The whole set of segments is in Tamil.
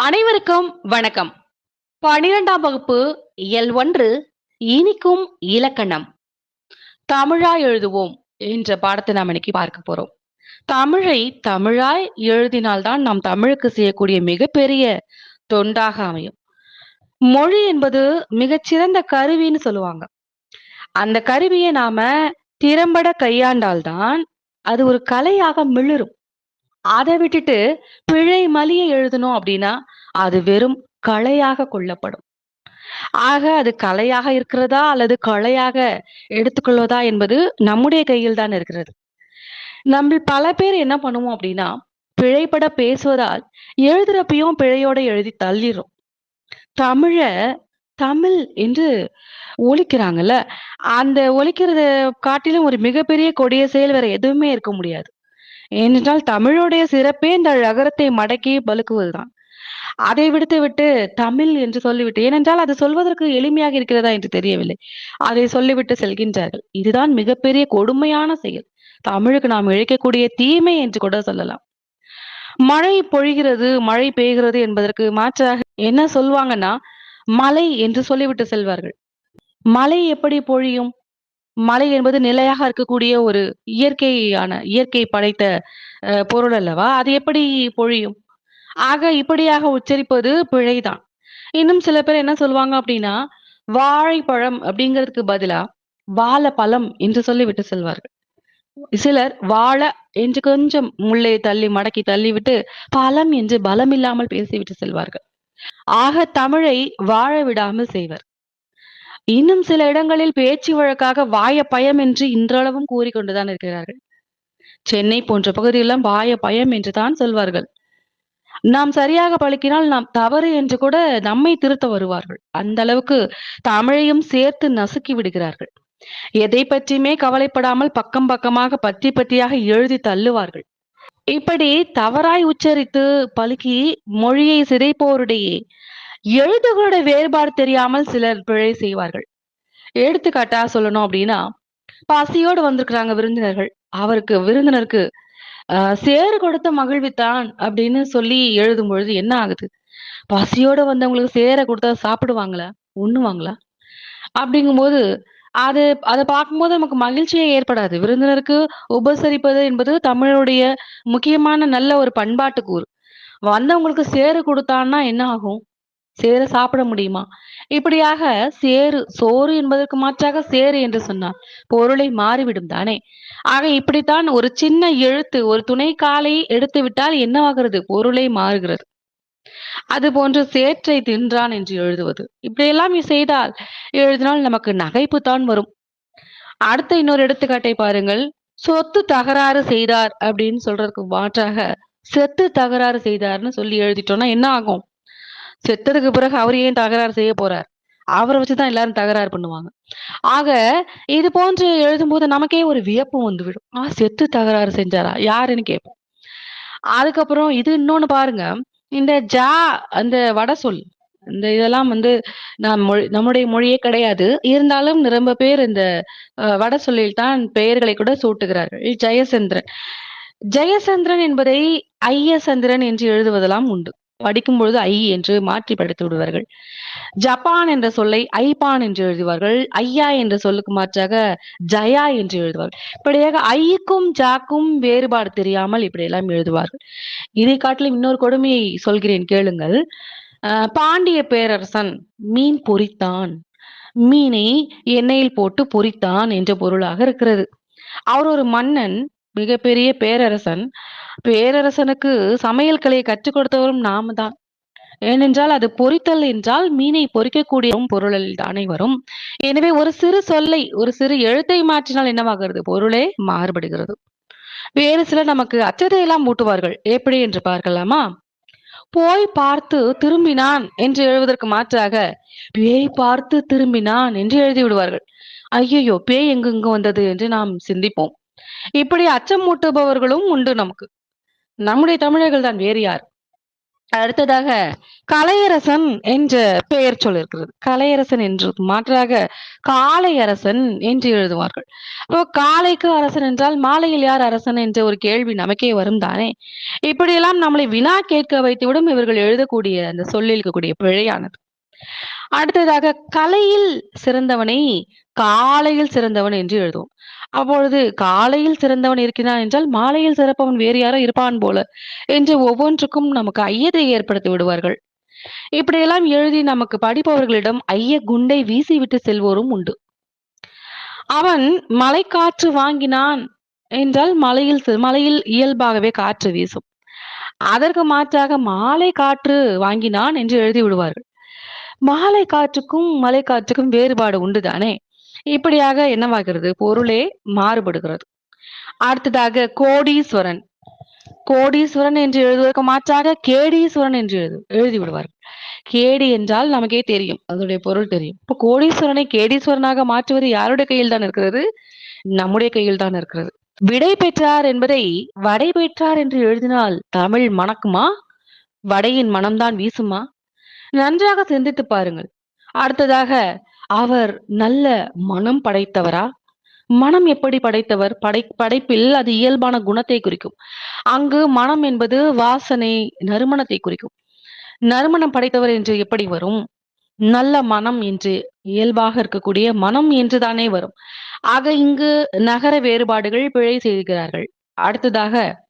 அனைவருக்கும் வணக்கம். பனிரெண்டாம் வகுப்பு எல் ஒன்று இனிக்கும் இலக்கணம். தமிழா எழுதுவோம் என்ற பாடத்தை நாம் இன்னைக்கு பார்க்க போறோம். தமிழை தமிழாய் எழுதினால்தான் நாம் தமிழுக்கு செய்யக்கூடிய மிகப்பெரிய தொண்டாக அமையும். மொழி என்பது மிகச்சிறந்த கருவின்னு சொல்லுவாங்க. அந்த கருவியை நாம திறம்பட கையாண்டால்தான் அது ஒரு கலையாக மிளிரும். அதை விட்டுட்டு பிழை மலிய எழுதணும் அப்படின்னா அது வெறும் கலையாக கொள்ளப்படும். ஆக அது கலையாக இருக்கிறதா அல்லது கலையாக எடுத்துக்கொள்வதா என்பது நம்முடைய கையில் தான் இருக்கிறது. நம்ம பல பேர் என்ன பண்ணுவோம் அப்படின்னா பிழைப்பட பேசுவதால் எழுதுறப்பையும் பிழையோட எழுதி தள்ளிடும் தமிழ தமிழ் என்று ஒழிக்கிறாங்கல்ல அந்த ஒழிக்கிறத காட்டிலும் ஒரு மிகப்பெரிய கொடிய செயல் வேற எதுவுமே இருக்க முடியாது. ஏனென்றால் தமிழுடைய சிறப்பே இந்த அகரத்தை மடக்கி பழுக்குவதுதான் அதை விடுத்து விட்டு தமிழ் என்று சொல்லிவிட்டு ஏனென்றால் அது சொல்வதற்கு எளிமையாக இருக்கிறதா என்று தெரியவில்லை. அதை சொல்லிவிட்டு செல்கின்றார்கள். இதுதான் மிகப்பெரிய கொடுமையான செயல். தமிழுக்கு நாம் இழைக்கக்கூடிய தீமை என்று கூட சொல்லலாம். மழை பொழிகிறது மழை பெய்கிறது என்பதற்கு மாற்றாக என்ன சொல்வாங்கன்னா மலை என்று சொல்லிவிட்டு செல்வார்கள். மழை எப்படி பொழியும்? மலை என்பது நிலையாக இருக்கக்கூடிய ஒரு இயற்கையான இயற்கை படைத்த பொருள் அல்லவா? அது எப்படி பொழியும்? ஆக இப்படியாக உச்சரிப்பது பிழைதான். இன்னும் சில பேர் என்ன சொல்லுவாங்க அப்படின்னா வாழைப்பழம் அப்படிங்கிறதுக்கு பதிலா வாழைப்பழம் என்று சொல்லிவிட்டு செல்வார்கள். சிலர் வாழ என்று கொஞ்சம் முள்ளை தள்ளி மடக்கி தள்ளிவிட்டு பழம் என்று பலம் இல்லாமல் பேசிவிட்டு செல்வார்கள். ஆக தமிழை வாழ விடாமல் செய்வர். இன்னும் சில இடங்களில் பேச்சு வழக்காக வாய பயம் என்று இன்றளவும் கூறிக்கொண்டுதான் இருக்கிறார்கள். சென்னை போன்ற பகுதியெல்லாம் வாய பயம் என்று தான் சொல்வார்கள். நாம் சரியாக பழக்கினால் நாம் தவறு என்று கூட நம்மை திருத்த வருவார்கள். அந்த அளவுக்கு தமிழையும் சேர்த்து நசுக்கி விடுகிறார்கள். எதை பற்றியுமே கவலைப்படாமல் பக்கம் பக்கமாக பத்தி பத்தியாக எழுதி தள்ளுவார்கள். இப்படி தவறாய் உச்சரித்து பழுக்கி மொழியை சிதைப்போரிடையே எழுத்துகளோட வேறுபாடு தெரியாமல் சிலர் பிழை செய்வார்கள். எடுத்துக்காட்டா சொல்லணும் அப்படின்னா பசியோடு வந்திருக்கிறாங்க விருந்தினர்கள். அவருக்கு விருந்தினருக்கு ஆஹ் சேறு கொடுத்த மகிழ்வித்தான் அப்படின்னு சொல்லி எழுதும் பொழுது என்ன ஆகுது? பசியோட வந்தவங்களுக்கு சேரை கொடுத்தா சாப்பிடுவாங்களா? உண்ணுவாங்களா? அப்படிங்கும்போது அது அதை பார்க்கும்போது நமக்கு மகிழ்ச்சியே ஏற்படாது. விருந்தினருக்கு உபசரிப்பது என்பது தமிழுடைய முக்கியமான நல்ல ஒரு பண்பாட்டு கூறு. வந்தவங்களுக்கு சேறு கொடுத்தான்னா என்ன ஆகும்? சேறு சாப்பிட முடியுமா? இப்படியாக சேறு சோறு என்பதற்கு மாற்றாக சேறு என்று சொன்னார் பொருளை மாறிவிடும் தானே. ஆக இப்படித்தான் ஒரு சின்ன எழுத்து ஒரு துணை காலை எடுத்து விட்டால் என்னவாகிறது? பொருளை மாறுகிறது. அது போன்று சேற்றை தின்றான் என்று எழுதுவது. இப்படியெல்லாம் செய்தால் எழுதினால் நமக்கு நகைப்பு தான் வரும். அடுத்த இன்னொரு எடுத்துக்காட்டை பாருங்கள். சொத்து தகராறு செய்தார் அப்படின்னு சொல்றதுக்கு மாற்றாக செத்து தகராறு செய்தார்னு சொல்லி எழுதிட்டோம்னா என்ன ஆகும்? செத்ததுக்கு பிறகு அவர் ஏன் தகராறு செய்ய போறார்? அவரை வச்சுதான் எல்லாரும் தகராறு பண்ணுவாங்க. ஆக இது போன்று எழுதும்போது நமக்கே ஒரு வியப்பு வந்துவிடும். ஆ செத்து தகராறு செஞ்சாரா? யாருன்னு கேட்போம். அதுக்கப்புறம் இது இன்னொன்னு பாருங்க. இந்த ஜா அந்த வட சொல் இந்த இதெல்லாம் வந்து நம் மொழி நம்முடைய மொழியே கிடையாது. இருந்தாலும் ரொம்ப பேர் இந்த வட சொல்லில் தான் பெயர்களை கூட சூட்டுகிறார்கள். ஜெயசந்திரன். ஜெயசந்திரன் என்பதை ஐயசந்திரன் என்று எழுதுவதெல்லாம் உண்டு. படிக்கும் பொழுது ஐ என்று மாற்றி படித்து விடுவார்கள். ஜப்பான் என்ற சொல்லை ஐபான் என்று எழுதுவார்கள். ஐயா என்ற சொல்லுக்கு மாற்றாக ஜயா என்று எழுதுவார்கள். இப்படியாக ஐக்கும் ஜாக்கும் வேறுபாடு தெரியாமல் இப்படியெல்லாம் எழுதுவார்கள். இதை காட்டிலும் இன்னொரு கொடுமையை சொல்கிறேன் கேளுங்கள். அஹ் பாண்டிய பேரரசன் மீன் பொரித்தான் மீனை எண்ணெயில் போட்டு பொரித்தான் என்ற பொருளாக இருக்கிறது. அவர் ஒரு மன்னன் மிகப்பெரிய பேரரசன். பேரரசனுக்கு சமையல் கலையை கற்றுக் கொடுத்தவரும் நாம தான் ஏனென்றால் அது பொறித்தல் என்றால் மீனை பொறிக்கக்கூடிய பொருளில் தானே வரும் எனவே ஒரு சிறு சொல்லை ஒரு சிறு எழுத்தை மாற்றினால் என்னவாகிறது? பொருளே மாறுபடுகிறது. வேறு சிலர் நமக்கு அச்சத்தை எல்லாம் மூட்டுவார்கள் எப்படி என்று பார்க்கலாமா? போய் பார்த்து திரும்பினான் என்று எழுவதற்கு மாற்றாக பேய் பார்த்து திரும்பினான் என்று எழுதி விடுவார்கள். ஐயையோ பேய் எங்கு இங்கு வந்தது என்று நாம் சிந்திப்போம். இப்படி அச்சம் மூட்டுபவர்களும் உண்டு நமக்கு. நம்முடைய தமிழர்கள் தான் வேறு யார்? அடுத்ததாக கலையரசன் என்ற பெயர் சொல் இருக்கிறது கலையரசன் என்று மாற்றாக காலை அரசன் என்று எழுதுவார்கள். இப்போ காளைக்கு அரசன் என்றால் மாலையில் யார் அரசன் என்ற ஒரு கேள்வி நமக்கே வரும் தானே? இப்படியெல்லாம் நம்மளை வினா கேட்க வைத்துவிடும் இவர்கள் எழுதக்கூடிய அந்த சொல்லில் இருக்கக்கூடிய பிழையானது. அடுத்ததாக கலையில் சிறந்தவனை காலையில் சிறந்தவன் என்று எழுதுவோம். அப்பொழுது காலையில் சிறந்தவன் இருக்கிறான் என்றால் மாலையில் சிறப்பவன் வேறு யாரோ இருப்பான் போல என்று ஒவ்வொன்றுக்கும் நமக்கு ஐயத்தை ஏற்படுத்தி விடுவார்கள். இப்படியெல்லாம் எழுதி நமக்கு படிப்பவர்களிடம் ஐய குண்டை வீசிவிட்டு செல்வோரும் உண்டு. அவன் மலை காற்று வாங்கினான் என்றால் மலையில் மலையில் இயல்பாகவே காற்று வீசும். அதற்கு மாற்றாக மாலை காற்று வாங்கினான் என்று எழுதி விடுவார்கள். மாலை காற்றுக்கும் மலை காற்றுக்கும் வேறுபாடு உண்டுதானே? இப்படியாக என்னவாகிறது? பொருளே மாறுபடுகிறது. அடுத்ததாக கோடீஸ்வரன். கோடீஸ்வரன் என்று எழுதுவதற்கு மாற்றாக கேடீஸ்வரன் என்று எழுது எழுதி விடுவார்கள் கேடி என்றால் நமக்கே தெரியும் அதனுடைய பொருள் தெரியும். இப்போ கோடீஸ்வரனை கேடீஸ்வரனாக மாற்றுவது யாருடைய கையில் தான் இருக்கிறது? நம்முடைய கையில் தான் இருக்கிறது. விடை பெற்றார் என்பதை வடை பெற்றார் என்று எழுதினால் தமிழ் மணக்குமா? வடையின் மனம்தான் வீசுமா? நன்றாக சிந்தித்து பாருங்கள். அடுத்ததாக அவர் நல்ல மனம் படைத்தவரா? மனம் எப்படி படைத்தவர்? படை படைப்பில் அது இயல்பான குணத்தை குறிக்கும். அங்கு மனம் என்பது வாசனை நறுமணத்தை குறிக்கும். நறுமணம் படைத்தவர் என்று எப்படி வரும்? நல்ல மனம் என்று இயல்பாக இருக்கக்கூடிய மனம் என்று தானே வரும். ஆக இங்கு நகர வேறுபாடுகள் பிழை செய்கிறார்கள். அடுத்ததாக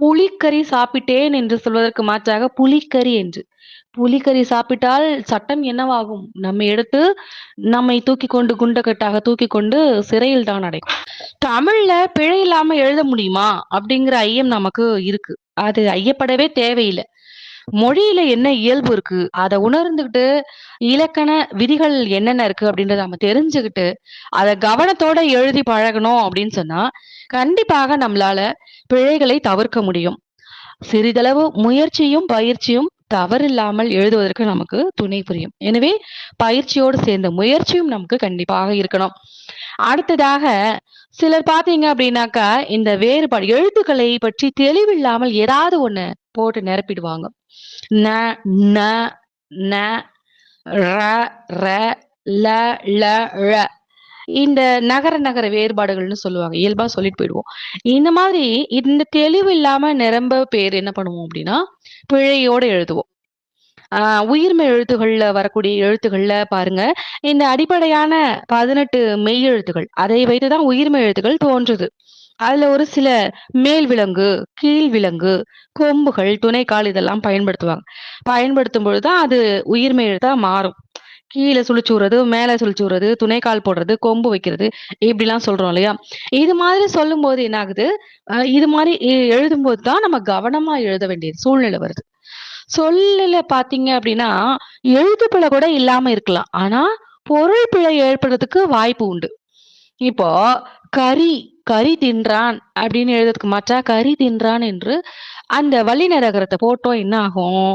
புலிக்கறி சாப்பிட்டேன் என்று சொல்வதற்கு மாற்றாக புலிக்கறி என்று. புலிக்கறி சாப்பிட்டால் சட்டம் என்னவாகும்? நம்மை எடுத்து நம்மை தூக்கி கொண்டு குண்டக்கட்டாக தூக்கி கொண்டு சிறையில் தான் அடைக்கும். தமிழ்ல பிழை இல்லாம எழுத முடியுமா? அப்படிங்கிற ஐயம் நமக்கு இருக்கு. அது ஐயப்படவே தேவையில்லை. மொழியில என்ன இயல்பு இருக்கு? அதை உணர்ந்துகிட்டு இலக்கண விதிகள் என்னென்ன இருக்கு அப்படின்றத நம்ம தெரிஞ்சுக்கிட்டு அதை கவனத்தோட எழுதி பழகணும் அப்படின்னு சொன்னா கண்டிப்பாக நம்மளால பிழைகளை தவிர்க்க முடியும். சிறிதளவு முயற்சியும் பயிற்சியும் தவறில்லாமல் எழுதுவதற்கு நமக்கு துணை புரியும். எனவே பயிற்சியோடு சேர்ந்த முயற்சியும் நமக்கு கண்டிப்பாக இருக்கணும். அடுத்ததாக சிலர் பாத்தீங்க அப்படின்னாக்கா இந்த வேறுபாடு எழுத்துக்களை பற்றி தெளிவில்லாமல் ஏதாவது ஒண்ணு போட்டு நிரப்பிடுவாங்க. ந ந ந ர ர ல ல ழ. இந்த நகர நகர வேறுபாடுகள்னு சொல்லுவாங்க. இயல்பா சொல்லிட்டு போயிடுவோம். இந்த மாதிரி இந்த தெளிவு இல்லாம நிரம்ப பேர் என்ன பண்ணுவோம் அப்படின்னா பிழையோட எழுதுவோம். ஆஹ் உயிர்மை எழுத்துகள்ல வரக்கூடிய எழுத்துக்கள்ல பாருங்க. இந்த அடிப்படையான பதினெட்டு மெய் எழுத்துக்கள் அதை வைத்துதான் உயிர்மெய் எழுத்துக்கள் தோன்றுது. அதுல ஒரு சில மேல் விலங்கு கீழ் விலங்கு கொம்புகள் துணைக்கால் இதெல்லாம் பயன்படுத்துவாங்க. பயன்படுத்தும் பொழுதுதான் அது உயிர்மெய் எழுத்தா மாறும். கீழே சுழிச்சு விடுறது மேலே சுழிச்சு விடுறது துணைக்கால் போடுறது கொம்பு வைக்கிறது இப்படிலாம் சொல்றோம் இல்லையா? இது மாதிரி சொல்லும் போது என்ன ஆகுது இது மாதிரி எ- எழுதும்போது தான் நம்ம கவனமா எழுத வேண்டிய சூழ்நிலை வருது. சொல்லல பாத்தீங்க அப்படின்னா எழுத்து பிழை கூட இல்லாம இருக்கலாம். ஆனா பொருள் பிழை ஏற்படுறதுக்கு வாய்ப்பு உண்டு. இப்போ கரி கரி தின்றான் அப்படின்னு எழுதுறதுக்கு மாற்றா கரி தின்றான் என்று அந்த வல்லினரகரத்தை போட்டோம் என்ன ஆகும்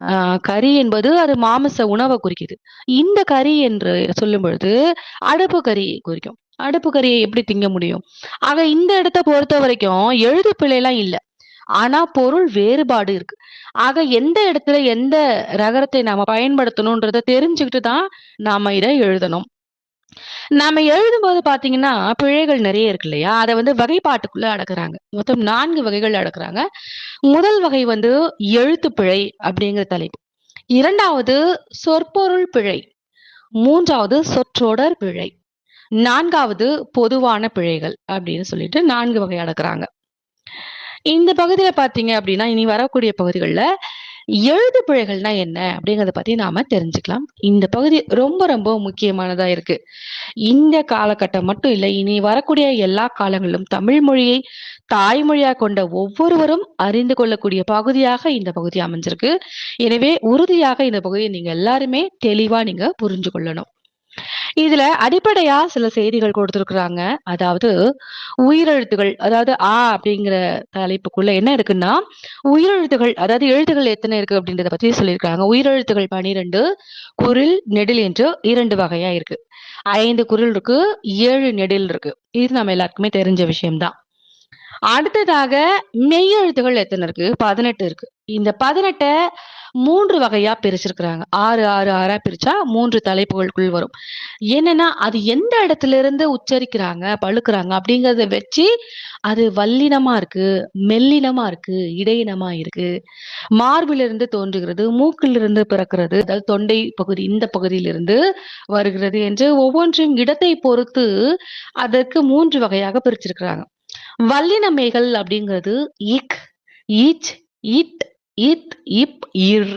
ஆஹ் என்பது அது மாமிச உணவை குறிக்குது. இந்த கறி என்று சொல்லும் பொழுது அடுப்பு கறி குறிக்கும். அடுப்பு கறியை எப்படி திங்க முடியும்? ஆக இந்த இடத்தை பொறுத்த வரைக்கும் எழுது பிள்ளைலாம் இல்ல. ஆனா பொருள் வேறுபாடு இருக்கு. ஆக எந்த இடத்துல எந்த ரகரத்தை நாம பயன்படுத்தணும்ன்றத தெரிஞ்சுக்கிட்டு தான் நாம இதை எழுதணும். நாம எழுதும்போது பாத்தீங்கன்னா பிழைகள் நிறைய இருக்கு இல்லையா? அதை வந்து வகைப்பாட்டுக்குள்ள அடக்குறாங்க. மொத்தம் நான்கு வகைகள் அடக்குறாங்க. முதல் வகை வந்து எழுத்து பிழை அப்படிங்கிற தலைப்பு. இரண்டாவது சொற்பொருள் பிழை. மூன்றாவது சொற்றொடர் பிழை. நான்காவது பொதுவான பிழைகள் அப்படின்னு சொல்லிட்டு நான்கு வகை அடக்குறாங்க. இந்த பகுதியில பாத்தீங்க அப்படின்னா இனி வரக்கூடிய பகுதிகளில் எழுது பிழைகள்னா என்ன அப்படிங்கறத பத்தி நாம தெரிஞ்சுக்கலாம். இந்த பகுதி ரொம்ப ரொம்ப முக்கியமானதா இருக்கு. இந்த காலகட்டம் மட்டும் இல்லை இனி வரக்கூடிய எல்லா காலங்களிலும் தமிழ் மொழியை தாய்மொழியா கொண்ட ஒவ்வொருவரும் அறிந்து கொள்ளக்கூடிய பகுதியாக இந்த பகுதி அமைஞ்சிருக்கு. எனவே உறுதியாக இந்த பகுதியை நீங்க எல்லாருமே தெளிவா நீங்க புரிஞ்சு கொள்ளணும் இதுல அடிப்படையா சில செய்திகள் கொடுத்திருக்கிறாங்க. அதாவது உயிரெழுத்துகள் அதாவது ஆ அப்படிங்கிற தலைப்புக்குள்ள என்ன இருக்குன்னா உயிரெழுத்துகள் அதாவது எழுத்துகள் எத்தனை இருக்கு அப்படின்றத பத்தி சொல்லியிருக்காங்க. உயிரெழுத்துகள் பனிரெண்டு குரில் நெடில் என்று இரண்டு வகையா இருக்கு. ஐந்து குரில் இருக்கு ஏழு நெடில் இருக்கு. இது நம்ம எல்லாருக்குமே தெரிஞ்ச விஷயம்தான். அடுத்ததாக மெய்யெழுத்துகள் எத்தனை இருக்கு? பதினெட்டு இருக்கு. இந்த பதினெட்டை மூன்று வகையா பிரிச்சிருக்கிறாங்க. ஆறு ஆறு ஆறா பிரிச்சா மூன்று தலைப்புகளுக்குள் வரும். என்னன்னா அது எந்த இடத்துல இருந்து உச்சரிக்கிறாங்க பழுக்கிறாங்க அப்படிங்கறத வச்சு அது வல்லினமா இருக்கு மெல்லினமா இருக்கு இடையினமா இருக்கு. மார்பிலிருந்து தோன்றுகிறது மூக்கிலிருந்து பிறக்கிறது அதாவது தொண்டை பகுதி இந்த பகுதியிலிருந்து வருகிறது என்று ஒவ்வொன்றும் இடத்தை பொறுத்து அதற்கு மூன்று வகையாக பிரிச்சிருக்கிறாங்க. வல்லினமைகள் அப்படிங்கிறது இக் ஈச் இட் இத் இப் இர்.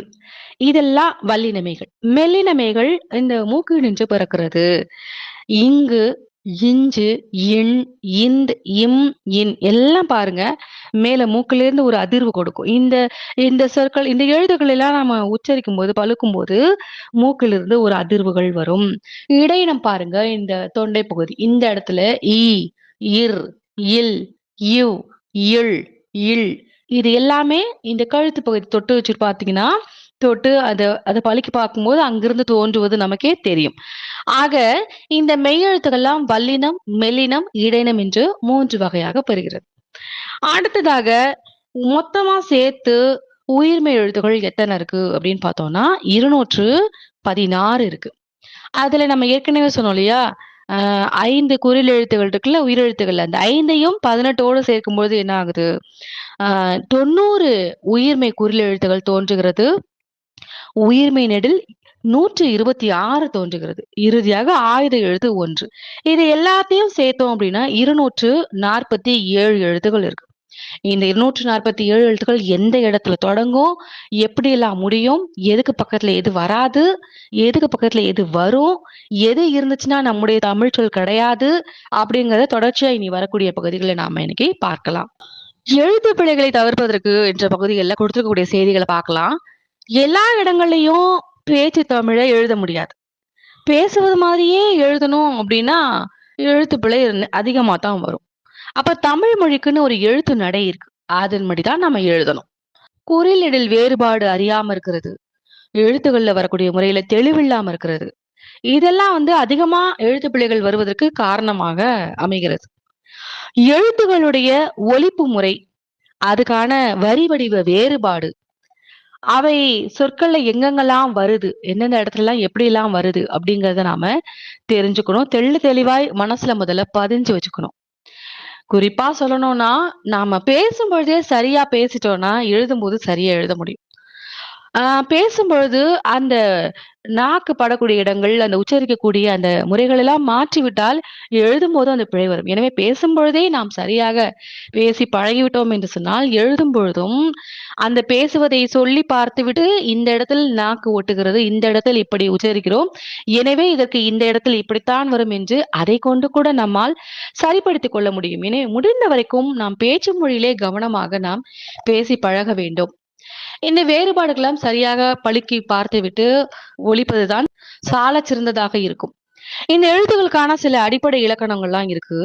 இதெல்லாம் வல்லினமைகள். மெல்லினமைகள் இந்த மூக்கு நின்று பிறக்கிறது. இங்கு இஞ்சு இன் இந்த் இம் இன் எல்லாம் பாருங்க. மேல மூக்குல இருந்து ஒரு அதிர்வு கொடுக்கும். இந்த இந்த சொற்கள் இந்த எழுதுகள் எல்லாம் நம்ம உச்சரிக்கும் போது பழுக்கும் போது மூக்கிலிருந்து இருந்து ஒரு அதிர்வுகள் வரும். இடையினம் பாருங்க இந்த தொண்டை பகுதி. இந்த இடத்துல ஈ இர் இல் இவ் இல் இல். இது எல்லாமே இந்த கழுத்து பகுதி தொட்டு வச்சு பார்த்தீங்கன்னா தொட்டு அதை அதை பழுக்கி பார்க்கும்போது அங்கிருந்து தோன்றுவது நமக்கே தெரியும். ஆக இந்த மெய்யெழுத்துக்கள்லாம் வல்லினம் மெல்லினம் இடையினம் என்று மூன்று வகையாக பெறுகிறது. அடுத்ததாக மொத்தமா சேர்த்து உயிர்மை எழுத்துகள் எத்தனை இருக்கு அப்படின்னு பார்த்தோம்னா இருநூற்று பதினாறு இருக்கு. அதுல நம்ம ஏற்கனவே சொன்னோம் இல்லையா ஐந்து குரில் எழுத்துகள் இருக்குல்ல உயிரெழுத்துகள். அந்த ஐந்தையும் பதினெட்டோடு சேர்க்கும்போது என்ன ஆகுது? ஆஹ் தொண்ணூறு உயிர்மை குரில் எழுத்துகள் தோன்றுகிறது. உயிர்மை நெடில் நூற்று இருபத்தி ஆறு தோன்றுகிறது. இறுதியாக ஆயுத எழுத்து ஒன்று. இது எல்லாத்தையும் சேர்த்தோம் அப்படின்னா இருநூற்று நாற்பத்தி ஏழு எழுத்துகள் இருக்கு. இந்த இருநூற்று நாற்பத்தி ஏழு எழுத்துக்கள் எந்த இடத்துல தொடங்கும்? எப்படி எல்லாம் முடியும்? எதுக்கு பக்கத்துல எது வராது? எதுக்கு பக்கத்துல எது வரும்? எது இருந்துச்சுன்னா நம்முடைய தமிழ் சொல் கிடையாது? அப்படிங்கறத தொடர்ச்சியா இனி வரக்கூடிய பகுதிகளை நாம இன்னைக்கு பார்க்கலாம். எழுத்து பிழைகளை தவிர்ப்பதற்கு என்ற பகுதிகளில் கொடுத்துருக்கக்கூடிய செய்திகளை பார்க்கலாம். எல்லா இடங்கள்லயும் பேச்சு தமிழை எழுத முடியாது. பேசுவது மாதிரியே எழுதணும் அப்படின்னா எழுத்து பிழை அதிகமா தான் வரும். அப்ப தமிழ் மொழிக்குன்னு ஒரு எழுத்து நடை இருக்கு. அதன்படி தான் நம்ம எழுதணும். குறிலிடில் வேறுபாடு அறியாம இருக்கிறது. எழுத்துகள்ல வரக்கூடிய முறையில தெளிவில்லாம இருக்கிறது. இதெல்லாம் வந்து அதிகமா எழுத்து பிள்ளைகள் வருவதற்கு காரணமாக அமைகிறது. எழுத்துகளுடைய ஒழிப்பு முறை அதுக்கான வரி வடிவ வேறுபாடு அவை சொற்கள்ல எங்கெங்கெல்லாம் வருது எந்தெந்த இடத்துல எல்லாம் எப்படி எல்லாம் வருது அப்படிங்கறத நாம தெரிஞ்சுக்கணும். தெள்ளு தெளிவாய் மனசுல முதல்ல பதிஞ்சு வச்சுக்கணும். குறிப்பா சொல்லணும்னா நாம பேசும்பொழுதே சரியா பேசிட்டோம்னா எழுதும்போது சரியா எழுத முடியும். பேசும்பொழுது அந்த நாக்கு படக்கூடிய இடங்கள் அந்த உச்சரிக்கக்கூடிய அந்த முறைகள் எல்லாம் மாற்றிவிட்டால் எழுதும்போது அந்த பிழை வரும். எனவே பேசும்பொழுதே நாம் சரியாக பேசி பழகிவிட்டோம் என்று சொன்னால் எழுதும் பொழுதும் அந்த பேசுவதை சொல்லி பார்த்துவிட்டு இந்த இடத்தில் நாக்கு ஒட்டுகிறது இந்த இடத்தில் இப்படி உச்சரிக்கிறோம் எனவே இதற்கு இந்த இடத்தில் இப்படித்தான் வரும் என்று அதை கொண்டு கூட நம்மால் சரிப்படுத்திக் கொள்ள முடியும். எனவே முடிந்த வரைக்கும் நாம் பேச்சு மொழியிலே கவனமாக நாம் பேசி பழக வேண்டும். இந்த வேறுபாடுகளாம் சரியாக பழுக்கி பார்த்துவிட்டு ஒழிப்பதுதான் சால சிறந்ததாக இருக்கும். இந்த எழுத்துக்களுக்கான சில அடிப்படை இலக்கணங்கள்லாம் இருக்கு.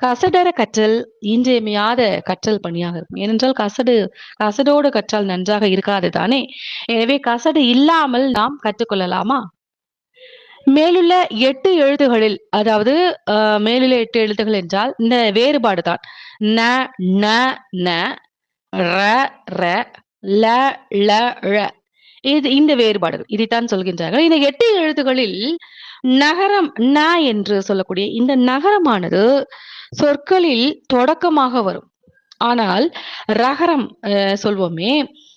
கசடர கற்றல் இன்றியமையாத கற்றல் பணியாக இருக்கும். ஏனென்றால் கசடு கசடோடு கற்றால் நன்றாக இருக்காது தானே? எனவே கசடு இல்லாமல் நாம் கற்றுக்கொள்ளலாமா? மேலுள்ள எட்டு எழுத்துகளில் அதாவது மேலுள்ள எட்டு எழுத்துகள் என்றால் இந்த வேறுபாடு தான் ந ந ந ர ர ல ல ழ. இது இந்த வேறுபாடுகள். இதைத்தான் சொல்கின்றார்கள். இந்த எட்டு எழுத்துகளில் நகரம் ந என்று சொல்லக்கூடிய இந்த நகரமானது சொற்களில் தொடக்கமாக வரும். ஆனால் ரகரம் சொல்வோமே.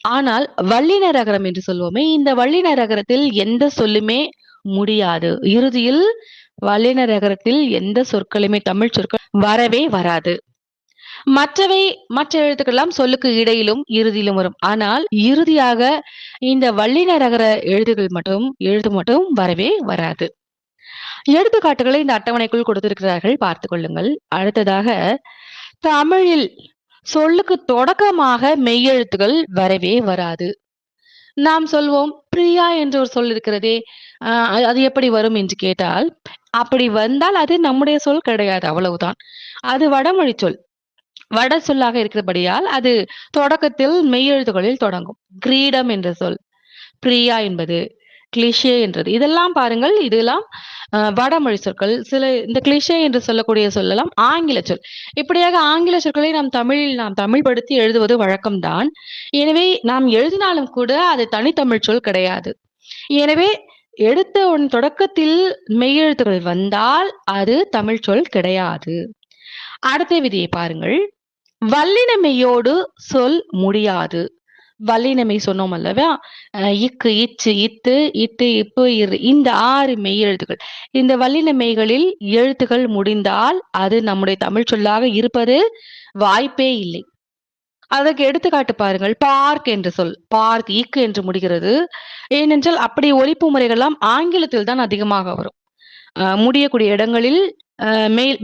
ஆனால் வல்லின ரகரம் என்று சொல்வோமே. இந்த வல்லின ரகரத்தில் எந்த சொல்லுமே முடியாது. இறுதியில் வல்லின ரகரத்தில் எந்த சொற்களுமே தமிழ் சொற்கள் வரவே வராது. மற்றவை மற்ற எழுத்துக்கள் எல்லாம் சொல்லுக்கு இடையிலும் இறுதியிலும் வரும். ஆனால் இறுதியாக இந்த வள்ளிநரகர ரகர எழுத்துக்கள் மட்டும் எழுத்து மட்டும் வரவே வராது. எடுத்துக்காட்டுகளை இந்த அட்டவணைக்குள் கொடுத்திருக்கிறார்கள் பார்த்து கொள்ளுங்கள். அடுத்ததாக தமிழில் சொல்லுக்கு தொடக்கமாக மெய்யெழுத்துகள் வரவே வராது. நாம் சொல்வோம் பிரியா என்று ஒரு சொல் இருக்கிறதே அது எப்படி வரும் என்று கேட்டால் அப்படி வந்தால் அது நம்முடைய சொல் கிடையாது அவ்வளவுதான். அது வடமொழி சொல். வட சொல்லாக இருக்கிறபடியால் அது தொடக்கத்தில் மெய்யெழுத்துகளில் தொடங்கும். கிரீடம் என்ற சொல். பிரியா என்பது கிளிஷே என்றது. இதெல்லாம் பாருங்கள் இதெல்லாம் வடமொழி சொற்கள். சில இந்த கிளிஷே என்று சொல்லக்கூடிய சொல்லலாம் ஆங்கில சொல். இப்படியாக ஆங்கில சொற்களை நாம் தமிழில் நாம் தமிழ் படுத்தி எழுதுவது வழக்கம்தான். எனவே நாம் எழுதினாலும் கூட அது தனித்தமிழ் சொல் கிடையாது. எனவே எடுத்த உன் தொடக்கத்தில் மெய்யெழுத்துகள் வந்தால் அது தமிழ் சொல் கிடையாது. அடுத்த விதியை பாருங்கள். வல்லினமையோடு சொல் முடியாது. வல்லினமை சொன்னோம் அல்லவா? இக்கு இச்சு இத்து இட்டு இப்பு இரு இந்த ஆறு மெய் எழுத்துக்கள். இந்த வல்லினமைகளில் எழுத்துக்கள் முடிந்தால் அது நம்முடைய தமிழ் சொல்லாக இருப்பது வாய்ப்பே இல்லை. அதற்கு எடுத்துக்காட்டு பாருங்கள். பார்க் என்று சொல் பார்க் இக்கு என்று முடிகிறது. ஏனென்றால் அப்படி ஒழிப்பு முறைகள்லாம் ஆங்கிலத்தில் தான் அதிகமாக வரும். முடியக்கூடிய இடங்களில்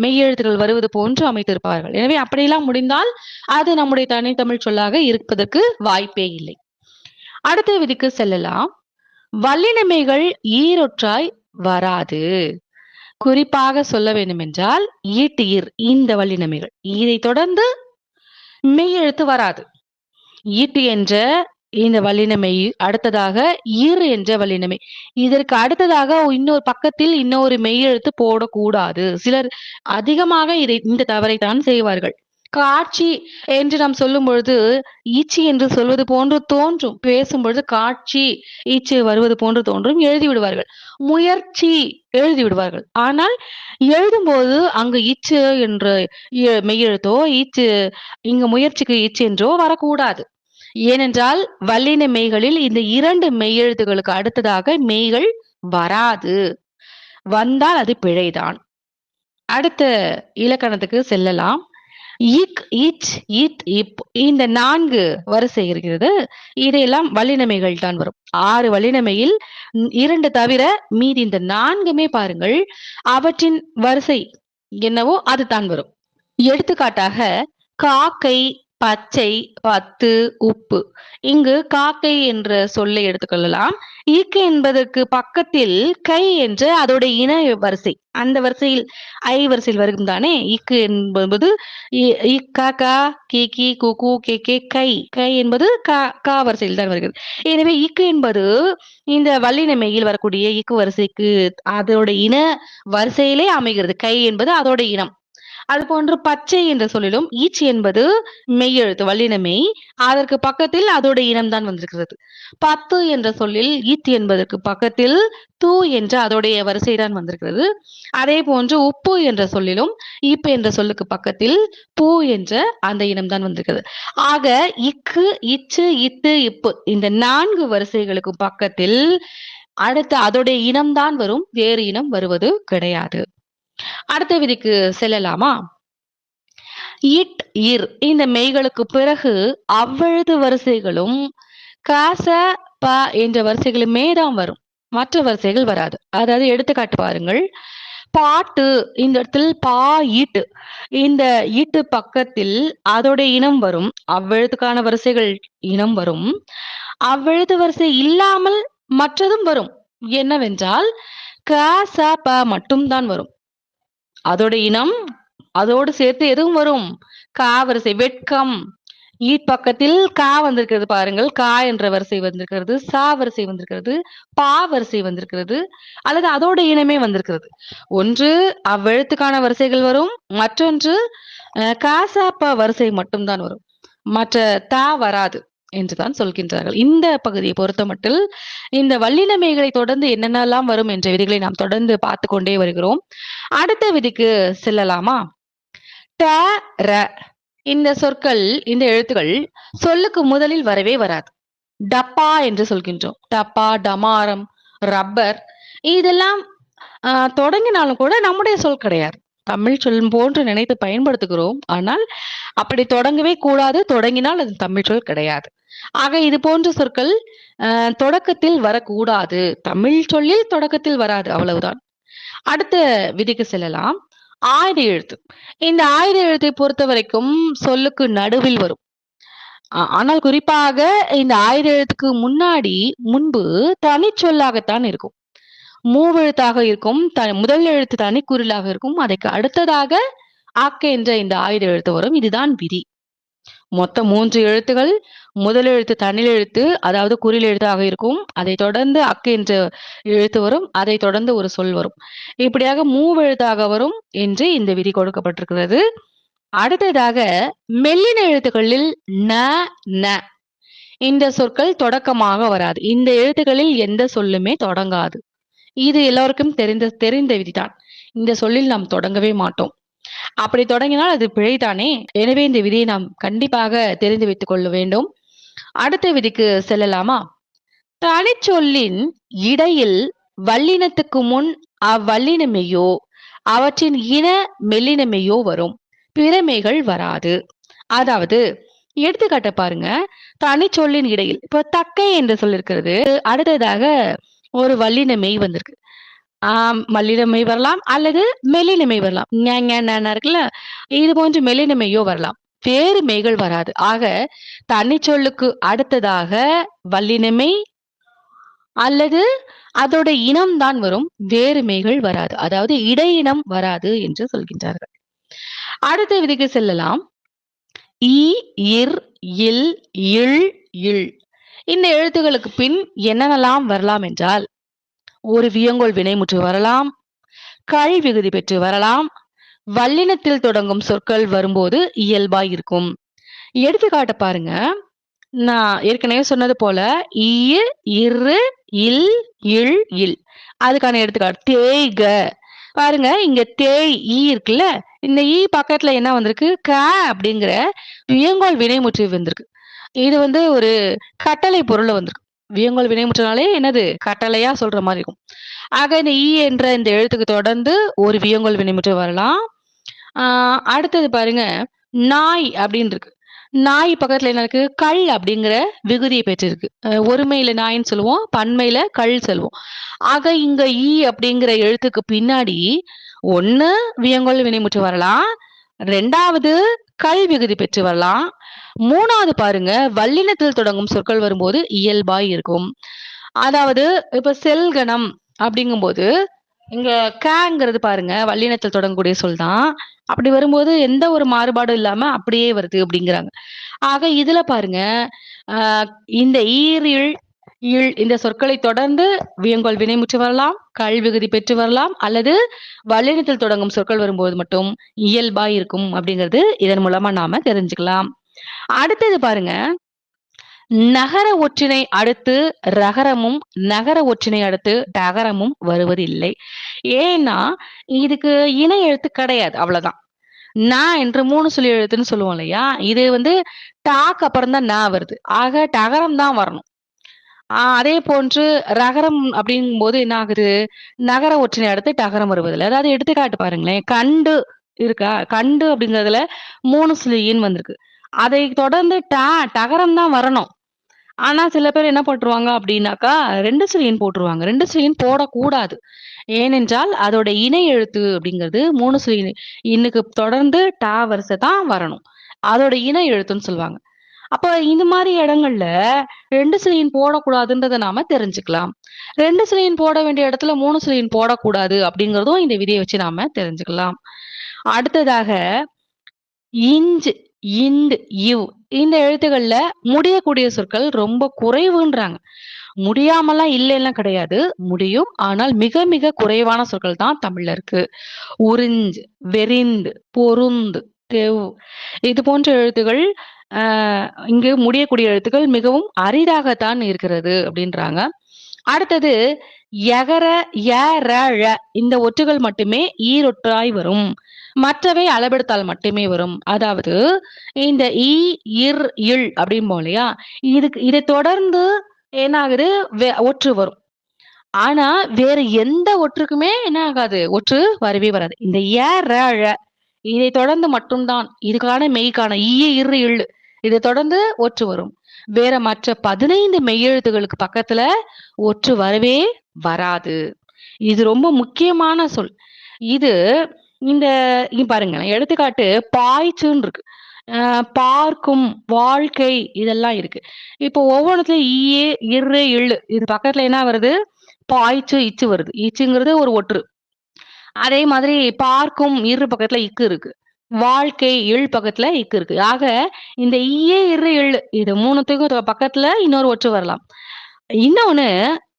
மெய் எழுத்துகள் வருவது போன்று அமைத்திருப்பார்கள். எனவே அப்படியெல்லாம் முடிந்தால் அது நம்முடைய தனித்தமிழ் சொல்லாக இருப்பதற்கு வாய்ப்பே இல்லை. அடுத்த விதிக்கு செல்லலாம். வல்லினமைகள் ஈரொற்றாய் வராது. குறிப்பாக சொல்ல வேண்டுமென்றால் ஈட்டீர் இந்த வல்லினமைகள். இதை தொடர்ந்து மெய் எழுத்து வராது. ஈட்டு என்ற இந்த வல்லினமை அடுத்ததாக ஈர் என்ற வல்லினமை. இதற்கு அடுத்ததாக இன்னொரு பக்கத்தில் இன்னொரு மெய்யெழுத்து போடக்கூடாது. சிலர் அதிகமாக இதை இந்த தவறை தான் செய்வார்கள். காட்சி என்று நாம் சொல்லும் பொழுது ஈச்சி என்று சொல்வது போன்று தோன்றும். பேசும் பொழுது காட்சி ஈச்சி வருவது போன்று தோன்றும். எழுதி விடுவார்கள் முயற்சி எழுதி விடுவார்கள் ஆனால் எழுதும்போது அங்கு ஈச்சு என்று இ- மெய்யெழுத்தோ ஈச்சு இங்கு முயற்சிக்கு ஈச்சு என்றோ வரக்கூடாது. ஏனென்றால் வல்லின மெய்களில் இந்த இரண்டு மெய்யெழுத்துகளுக்கு அடுத்ததாக மெய்கள் வராது. வந்தால் அது பிழைதான். அடுத்த இலக்கணத்துக்கு செல்லலாம். இக் இச் இத் இப் இந்த நான்கு வரிசை இருக்கிறது. இதையெல்லாம் வல்லினமைகள் தான் வரும். ஆறு வல்லினமையில் இரண்டு தவிர மீதி இந்த நான்குமே பாருங்கள் அவற்றின் வரிசை என்னவோ அது தான் வரும். எடுத்துக்காட்டாக காக்கை பச்சை பத்து உப்பு. இங்கு காக்கை என்ற சொல்லை எடுத்துக்கொள்ளலாம். ஈக்கு என்பதற்கு பக்கத்தில் கை என்ற அதோட இன வரிசை. அந்த வரிசையில் ஐ வரிசையில் வரும் தானே? இக்கு என்பது இ- கா கி கி கு கு கே கே கை கை. என்பது கா கா வரிசையில் தான் வருகிறது. எனவே இக்கு என்பது இந்த வள்ளினமையில் வரக்கூடிய இக்கு வரிசைக்கு அதோட இன வரிசையிலே அமைகிறது. கை என்பது அதோட இனம். அது போன்று பச்சை என்ற சொல்லிலும் ஈச்சி என்பது மெய்யெழுத்து வல்லினமை அதற்கு பக்கத்தில் அதோட இனம்தான் வந்திருக்கிறது. பத்து என்ற சொல்லில் ஈத் என்பதற்கு பக்கத்தில் தூ என்ற அதோடைய வரிசை தான் வந்திருக்கிறது. அதே போன்று உப்பு என்ற சொல்லிலும் ஈப்பு என்ற சொல்லுக்கு பக்கத்தில் பூ என்ற அந்த இனம்தான் வந்திருக்கிறது. ஆக இக்கு இச்சு இத்து இப்பு இந்த நான்கு வரிசைகளுக்கு பக்கத்தில் அடுத்து அதோடைய இனம்தான் வரும். வேறு இனம் வருவது கிடையாது. அடுத்த விதிக்கு செல்லலாமா? இட் இர். இந்த மெய்களுக்கு பிறகு அவ்வழுது வரிசைகளும் காச ப என்ற வரிசைகளுமே தான் வரும். மற்ற வரிசைகள் வராது. அதாவது எடுத்துக்காட்டு பாருங்கள். பாட்டு இந்த இடத்தில் பா ஈட்டு இந்த ஈட்டு பக்கத்தில் அதோட இனம் வரும். அவ்வெழுத்துக்கான வரிசைகள் இனம் வரும். அவ்வெழுத்து வரிசை இல்லாமல் மற்றதும் வரும். என்னவென்றால் க ச ப மட்டும்தான் வரும். அதோட இனம் அதோடு சேர்த்து எதுவும் வரும்? கா வரிசை வெட்கம். ஈட் பக்கத்தில் கா வந்திருக்கிறது பாருங்கள். கா என்ற வரிசை வந்திருக்கிறது. சா வரிசை வந்திருக்கிறது. பா வரிசை வந்திருக்கிறது. அல்லது அதோட இனமே வந்திருக்கிறது. ஒன்று அவ்வெழுத்துக்கான வரிசைகள் வரும். மற்றொன்று காசாப்பா காசாப்ப வரிசை மட்டும்தான் வரும். மற்ற தா வராது. என்றுதான் சொல்கின்றார்கள். இந்த பகுதியை பொறுத்தமட்டில் இந்த வல்லினமைகளை தொடர்ந்து என்னென்னலாம் வரும் என்ற விதிகளை நாம் தொடர்ந்து பார்த்து கொண்டே வருகிறோம். அடுத்த விதிக்கு செல்லலாமா? ட ர. இந்த சொற்கள் இந்த எழுத்துக்கள் சொல்லுக்கு முதலில் வரவே வராது. டப்பா என்று சொல்கின்றோம். டப்பா டமாரம் ரப்பர் இதெல்லாம் ஆஹ், தொடங்கினாலும் கூட நம்முடைய சொல் கிடையாது. தமிழ் சொல் போன்று நினைத்து பயன்படுத்துகிறோம். ஆனால் அப்படி தொடங்கவே கூடாது. தொடங்கினால் அது தமிழ் சொல் கிடையாது. ஆக இது போன்ற சொற்கள் தொடக்கத்தில் வரக்கூடாது. தமிழ் சொல்லில் தொடக்கத்தில் வராது அவ்வளவுதான். அடுத்த விதிக்கு செல்லலாம். ஆயுத எழுத்து. இந்த ஆயுத எழுத்தை பொறுத்த வரைக்கும் சொல்லுக்கு நடுவில் வரும். ஆனால் குறிப்பாக இந்த ஆயுத எழுத்துக்கு முன்னாடி முன்பு தனிச்சொல்லாகத்தான் இருக்கும். மூவெழுத்தாக இருக்கும் த முதல் எழுத்து தனிக்குறிலாக இருக்கும். அதற்கு அடுத்ததாக ஆக்க என்ற இந்த ஆயுத எழுத்து வரும். இதுதான் விதி. மொத்தம் மூன்று எழுத்துகள். முதல் எழுத்து தனில் எழுத்து அதாவது குறில் எழுத்தாக இருக்கும். அதை தொடர்ந்து அக்கு என்ற எழுத்து வரும் அதை தொடர்ந்து ஒரு சொல் வரும். இப்படியாக மூவெழுத்தாக வரும் என்று இந்த விதி கொடுக்கப்பட்டிருக்கிறது. அடுத்ததாக மெல்லின எழுத்துக்களில் ந ந. இந்த சொற்கள் தொடக்கமாக வராது. இந்த எழுத்துக்களில் எந்த சொல்லுமே தொடங்காது. இது எல்லோருக்கும் தெரிந்த தெரிந்த விதிதான். இந்த சொல்லில் நாம் தொடங்கவே மாட்டோம். அப்படி தொடங்கினால் அது பிழைதானே? எனவே இந்த விதியை நாம் கண்டிப்பாக தெரிந்து வைத்துக் கொள்ள வேண்டும். அடுத்த விதிக்கு செல்லலாமா? தனிச்சொல்லின் இடையில் வல்லினத்துக்கு முன் அவ்வல்லினமையோ அவற்றின் இன மெல்லினமையோ வரும். பிறமைகள் வராது. அதாவது எடுத்துக்காட்ட பாருங்க. தனிச்சொல்லின் இடையில் இப்ப தக்கை என்று சொல்லிருக்கிறது அடுத்ததாக ஒரு வல்லின மெய் வந்திருக்கு. ஆஹ் மல்லினமை வரலாம் அல்லது மெல்லினமை வரலாம். இருக்குல்ல? இது போன்று மெல்லினமையோ வரலாம். வேறு மெய்கள் வராது. ஆக தனிச்சொல்லுக்கு அடுத்ததாக வல்லினமை அல்லது அதோட இனம்தான் வரும். வேறு மெய்கள் வராது. அதாவது இடையினம் வராது என்று சொல்கின்றார்கள். அடுத்த விதிக்கு செல்லலாம். இ இர் இல் இல் இல் இந்த எழுத்துகளுக்கு பின் என்னென்னலாம் வரலாம் என்றால் ஒரு வியங்கோல் வினைமுற்று வரலாம். கழிவிகுதி பெற்று வரலாம். வல்லினத்தில் தொடங்கும் சொற்கள் வரும்போது இயல்பாய் இருக்கும். எடுத்துக்காட்ட பாருங்க. நான் ஏற்கனவே சொன்னது போல ஈ இரு இல் இல் இல். அதுக்கான எடுத்துக்காட்டு தேய்க. பாருங்க இங்க தேய் ஈ இருக்குல்ல இந்த ஈ பக்கத்துல என்ன வந்திருக்கு? க அப்படிங்கிற வியங்கோல் வினைமுற்று வந்திருக்கு. இது வந்து ஒரு கட்டளை பொருள் வந்திருக்கு. வியங்கோல் வினைமுற்றனாலே என்னது? கட்டளையா சொல்ற மாதிரி இருக்கும். ஆக இந்த ஈ என்ற இந்த எழுத்துக்கு தொடர்ந்து ஒரு வியங்கோல் வினைமுற்று வரலாம். ஆஹ் அடுத்தது பாருங்க நாய் அப்படின்னு இருக்கு நாய் பக்கத்துல என்ன இருக்கு? கள் அப்படிங்கிற விகுதியை பெற்றிருக்கு. ஒருமையில நாயின்னு சொல்லுவோம் பன்மையில கள் சொல்லுவோம். ஆக இங்க ஈ அப்படிங்கிற எழுத்துக்கு பின்னாடி ஒண்ணு வியங்கோல் வினைமுற்று வரலாம் ரெண்டாவது கல் விகுதி பெற்று வரலாம். மூணாவது பாருங்க வல்லினத்தில் தொடங்கும் சொற்கள் வரும்போது இயல்பாய் இருக்கும். அதாவது இப்ப செல்கணம் அப்படிங்கும்போது இங்க கேங்கிறது பாருங்க வல்லினத்தில் தொடங்கக்கூடிய சொல் தான். அப்படி வரும்போது எந்த ஒரு மாறுபாடும் இல்லாம அப்படியே வருது அப்படிங்கிறாங்க. ஆக இதுல பாருங்க இந்த ஈரில் இல் இந்த சொற்களை தொடர்ந்து வியங்கோல் வினைமுற்று வரலாம் கல்விகுதி பெற்று வரலாம் அல்லது வல்லினத்தில் தொடங்கும் சொற்கள் வரும்போது மட்டும் இயல்பா இருக்கும் அப்படிங்கிறது இதன் மூலமா நாம தெரிஞ்சுக்கலாம். அடுத்தது பாருங்க நகர ஒற்றினை அடுத்து ரகரமும் நகர ஒற்றினை அடுத்து டகரமும் வருவதில்லை. ஏன்னா இதுக்கு இணை எழுத்து கிடையாது அவ்வளவுதான். நான் என்று மூணு சொல்லி எழுத்துன்னு சொல்லுவோம் இல்லையா? இது வந்து டாக்கு அப்புறம் தான் நான் வருது. ஆக டகரம் தான் வரணும். ஆஹ் அதே போன்று ரகரம் அப்படிங்கும்போது என்ன ஆகுது? நகர ஒற்றினை அடுத்து டகரம் வருவதில்லை. அதாவது எடுத்துக்காட்டு பாருங்களேன். கண்டு இருக்கா? கண்டு அப்படிங்கிறதுல மூணு சுழியின் வந்திருக்கு. அதை தொடர்ந்து ட டகரம் தான் வரணும். ஆனா சில பேர் என்ன போட்டுருவாங்க அப்படின்னாக்கா ரெண்டு சுழியின் போட்டுருவாங்க. ரெண்டு சுழியின் போடக்கூடாது. ஏனென்றால் அதோட இணை எழுத்து அப்படிங்கிறது மூணு சுழியின் இன்னுக்கு தொடர்ந்து டா வரிசை தான் வரணும். அதோட இணை எழுத்துன்னு சொல்லுவாங்க. அப்ப இந்த மாதிரி இடங்கள்ல ரெண்டு சிலையின் போடக்கூடாதுன்றதை நாம தெரிஞ்சுக்கலாம். ரெண்டு சிலையின் போட வேண்டிய இடத்துல மூணு சிலையின் போடக்கூடாது அப்படிங்கறதும் இந்த விதியை வச்சு நாம தெரிஞ்சுக்கலாம். அடுத்ததாக இஞ்சு இந்து இவ் இந்த எழுத்துக்கள்ல முடியக்கூடிய சொற்கள் ரொம்ப குறைவுன்றாங்க. முடியாமலாம் இல்லைன்னா கிடையாது. முடியும். ஆனால் மிக மிக குறைவான சொற்கள் தான் தமிழ்ல இருக்கு. உறிஞ்சு வெறிந்து பொருந்து தெவ். இது போன்ற எழுத்துகள் ஆஹ் இங்கு முடியக்கூடிய எழுத்துக்கள் மிகவும் அரிதாகத்தான் இருக்கிறது அப்படின்றாங்க. அடுத்தது யகர ய ர ழ. இந்த ஒற்றுகள் மட்டுமே ஈரொற்றாய் வரும். மற்றவை அளபெடுத்தால் மட்டுமே வரும். அதாவது இந்த இ இர் இல் அப்படிம்போம் இல்லையா? இதுக்கு இதை தொடர்ந்து என்ன ஆகுது வே- ஒற்று வரும். ஆனா வேற எந்த ஒற்றுக்குமே என்ன ஆகாது ஒற்று வரவே வராது. இந்த ஏ ர ழ இதை தொடர்ந்து மட்டும்தான். இதுக்கான மெய்க்கான ஈய இரு இள்ளு இதை தொடர்ந்து ஒற்று வரும். வேற மற்ற பதினைந்து மெய்யெழுத்துகளுக்கு பக்கத்துல ஒற்று வரவே வராது. இது ரொம்ப முக்கியமான சொல். இது இந்த இங்க பாருங்களேன் எடுத்துக்காட்டு பாய்ச்சுன்னு இருக்கு பார்க்கும் வாழ்க்கை இதெல்லாம் இருக்கு. இப்போ ஒவ்வொன்றுத்துலயும் ஈயே இரு இள்ளு இது பக்கத்துல என்ன வருது? பாய்ச்சு இச்சு வருது. இச்சுங்கிறது ஒரு ஒற்று. அதே மாதிரி பார்க்கும் இரு பக்கத்துல இக்கு இருக்கு. வாழ்க்கை இல் பக்கத்துல இக்கு இருக்கு. ஆக இந்த ஈயே, இரு எள்ளு இது மூணுத்துக்கும் பக்கத்துல இன்னொரு ஒற்று வரலாம். இன்னொன்னு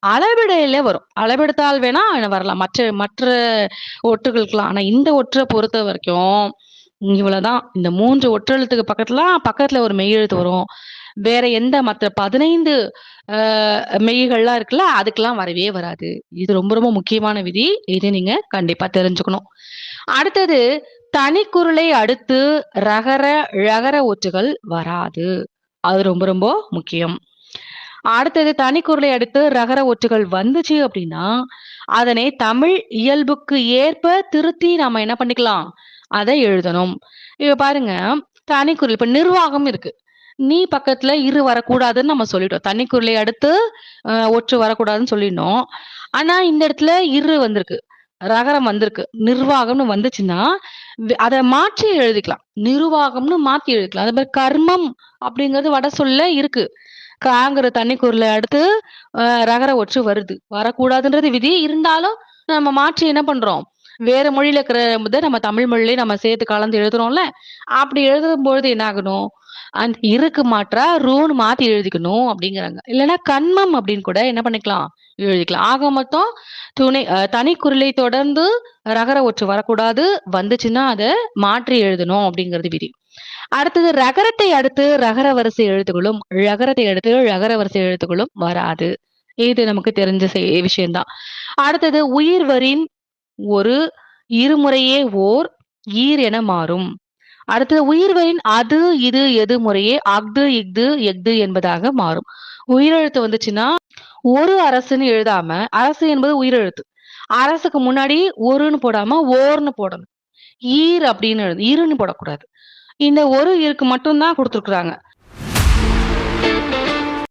அளவிடையில வரும். அளவெடுத்தால் வேணா வரலாம். மற்ற மற்ற ஒற்றுகளுக்கெல்லாம். ஆனா இந்த ஒற்றை பொறுத்த வரைக்கும் இவ்வளவுதான் இந்த மூன்று ஒற்றெழுத்துக்கு பக்கத்துல பக்கத்துல ஒரு மெய் எழுத்து வரும். வேற எந்த மற்ற பதினைந்து மெய்கள்லாம் இருக்குல்ல, அதுக்கெல்லாம் வரவே வராது. இது ரொம்ப ரொம்ப முக்கியமான விதி. இது நீங்க கண்டிப்பா தெரிஞ்சுக்கணும். அடுத்தது தனிக்குறிலை அடுத்து ரகர, ழகர ஒற்றுகள் வராது. அது ரொம்ப ரொம்ப முக்கியம். அடுத்தது தனிக்குரலை அடுத்து ரகர ஒற்றுகள் வந்துச்சு அப்படின்னா அதனை தமிழ் இயல்புக்கு ஏற்ப திருத்தி நாம என்ன பண்ணிக்கலாம்? அதை எழுதணும். இப்ப பாருங்க, தனிக்குரல் இப்ப நிர்வாகம் இருக்கு. நீ பக்கத்துல இரு வரக்கூடாதுன்னு நம்ம சொல்லிட்டோம். தனிக்குரலை அடுத்து ஒற்று வரக்கூடாதுன்னு சொல்லிடணும். ஆனா இந்த இடத்துல இரு வந்திருக்கு. ரகரம் வந்திருக்கு. நிர்வாகம்னு வந்துச்சுன்னா, அதை மாற்றி எழுதிக்கலாம். நிர்வாகம்னு மாத்தி எழுதிக்கலாம். அதே மாதிரி கர்மம் அப்படிங்கிறது வட சொல்ல இருக்கு. காங்கிற தனிக்குறில அடுத்து ரகர ஒற்று வருது. வரக்கூடாதுன்றது விதி. இருந்தாலும் நம்ம மாற்றி என்ன பண்றோம்? வேற மொழியில இருக்கிற முதல் நம்ம தமிழ் மொழியிலே நம்ம சேர்த்து கலந்து எழுதுறோம்ல. அப்படி எழுதும்பொழுது என்ன ஆகணும்? அந்த இருக்கு மாற்றா ரூன்னு மாத்தி எழுதிக்கணும் அப்படிங்கிறாங்க. இல்லைன்னா கன்மம் அப்படின்னு கூட என்ன பண்ணிக்கலாம்? எழுதிக்கலாம். ஆக மொத்தம் துணை தனி குரலை தொடர்ந்து ரகர ஒற்று வரக்கூடாது. வந்துச்சுன்னா அதை மாற்றி எழுதணும் அப்படிங்கிறது விதி. அடுத்தது ரகரத்தை அடுத்து ரகர வரிசை எழுத்துக்களும், ரகரத்தை அடுத்து ரகர வரிசை எழுத்துக்களும் வராது. இது நமக்கு தெரிஞ்ச விஷயம்தான் அடுத்தது உயிர் வரின் ஒரு இருமுறையே ஓர் ஈர் என மாறும். அடுத்தது உயிர்வரின் அது, இது, எது முறையே அஃது, இஃது, எஃது என்பதாக மாறும். உயிரெழுத்து வந்துச்சுன்னா, ஒரு அரசுன்னு எழுதாம, அரசு என்பது உயிரெழுத்து. அரசுக்கு முன்னாடி ஒருன்னு போடாம ஓர்ன்னு போடணும். ஈர் அப்படின்னு எழுது ஈருன்னு போடக்கூடாது. இந்த ஒரு இருக்கு மட்டும்தான் கொடுத்துருக்குறாங்க.